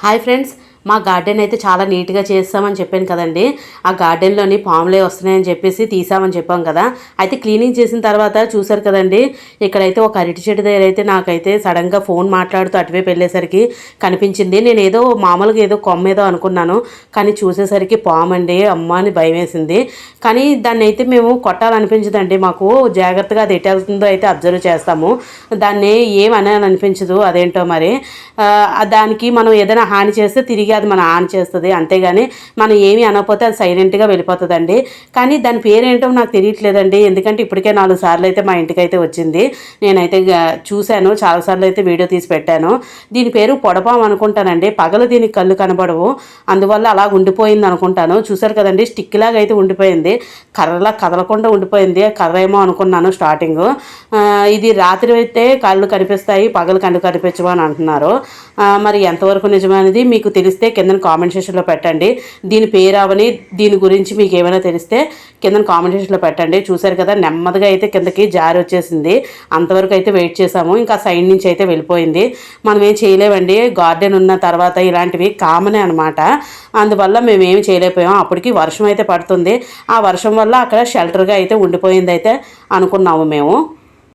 Hi friends మా garden అయితే చాలా నీట్గా చేస్తామని చెప్పాను కదండి. ఆ గార్డెన్లోని పాములే వస్తున్నాయని చెప్పేసి తీసామని చెప్పాం కదా. అయితే క్లీనింగ్ చేసిన తర్వాత చూసారు కదండి ఇక్కడైతే ఒక అరటి చెట్టు దగ్గర అయితే నాకైతే సడన్గా ఫోన్ మాట్లాడుతూ అటువైపు వెళ్ళేసరికి కనిపించింది. నేను ఏదో మామూలుగా ఏదో కొమ్మ ఏదో అనుకున్నాను కానీ చూసేసరికి పాము అండి అమ్మ అని భయం వేసింది. కానీ దాన్ని అయితే మేము కొట్టాలనిపించదండి మాకు జాగ్రత్తగా అది ఎటు అయితే అబ్జర్వ్ చేస్తాము. దాన్ని ఏమని అనిపించదు అదేంటో మరి. దానికి మనం ఏదైనా హాని చేస్తే తిరిగి అది మనం ఆన్ చేస్తుంది. అంతేగాని మనం ఏమీ అనకపోతే అది సైలెంట్గా వెళ్ళిపోతుందండి. కానీ దాని పేరేంటో నాకు తెలియట్లేదండి. ఎందుకంటే ఇప్పటికే నాలుగు సార్లు అయితే మా ఇంటికి అయితే వచ్చింది. నేనైతే చూశాను. చాలాసార్లు అయితే వీడియో తీసి పెట్టాను. దీని పేరు పొడపాం అనుకుంటానండి. పగలు దీనికి కళ్ళు కనబడవు. అందువల్ల అలా ఉండిపోయింది అనుకుంటాను. చూశారు కదండి? స్టిక్ లాగా అయితే ఉండిపోయింది. కర్రలా కదలకుండా ఉండిపోయింది. కర్ర ఏమో అనుకున్నాను స్టార్టింగ్ ఇది రాత్రి అయితే కళ్ళు కనిపిస్తాయి. పగలు కళ్ళు కనిపించవు అని అంటున్నారు. మరి ఎంతవరకు నిజమైనది? మీకు తెలిస్తే కింద కామెంట్ సెక్షన్లో పెట్టండి. దీని పేరు దీని గురించి మీకు ఏమైనా తెలిస్తే కింద కామెంట్ సెక్షన్లో పెట్టండి. చూసారు కదా నెమ్మదిగా అయితే కిందకి జారి వచ్చేసింది. అంతవరకు అయితే వెయిట్ చేసాము ఇంకా సైడ్ నుంచి అయితే వెళ్ళిపోయింది. మనం ఏం చేయలేమండి. గార్డెన్ ఉన్న తర్వాత ఇలాంటివి కామనే అనమాట అందువల్ల మేము ఏమి చేయలేకపోయాం. అప్పటికి వర్షం అయితే పడుతుంది. ఆ వర్షం వల్ల అక్కడ షెల్టర్గా అయితే ఉండిపోయింది అయితే అనుకున్నాము మేము.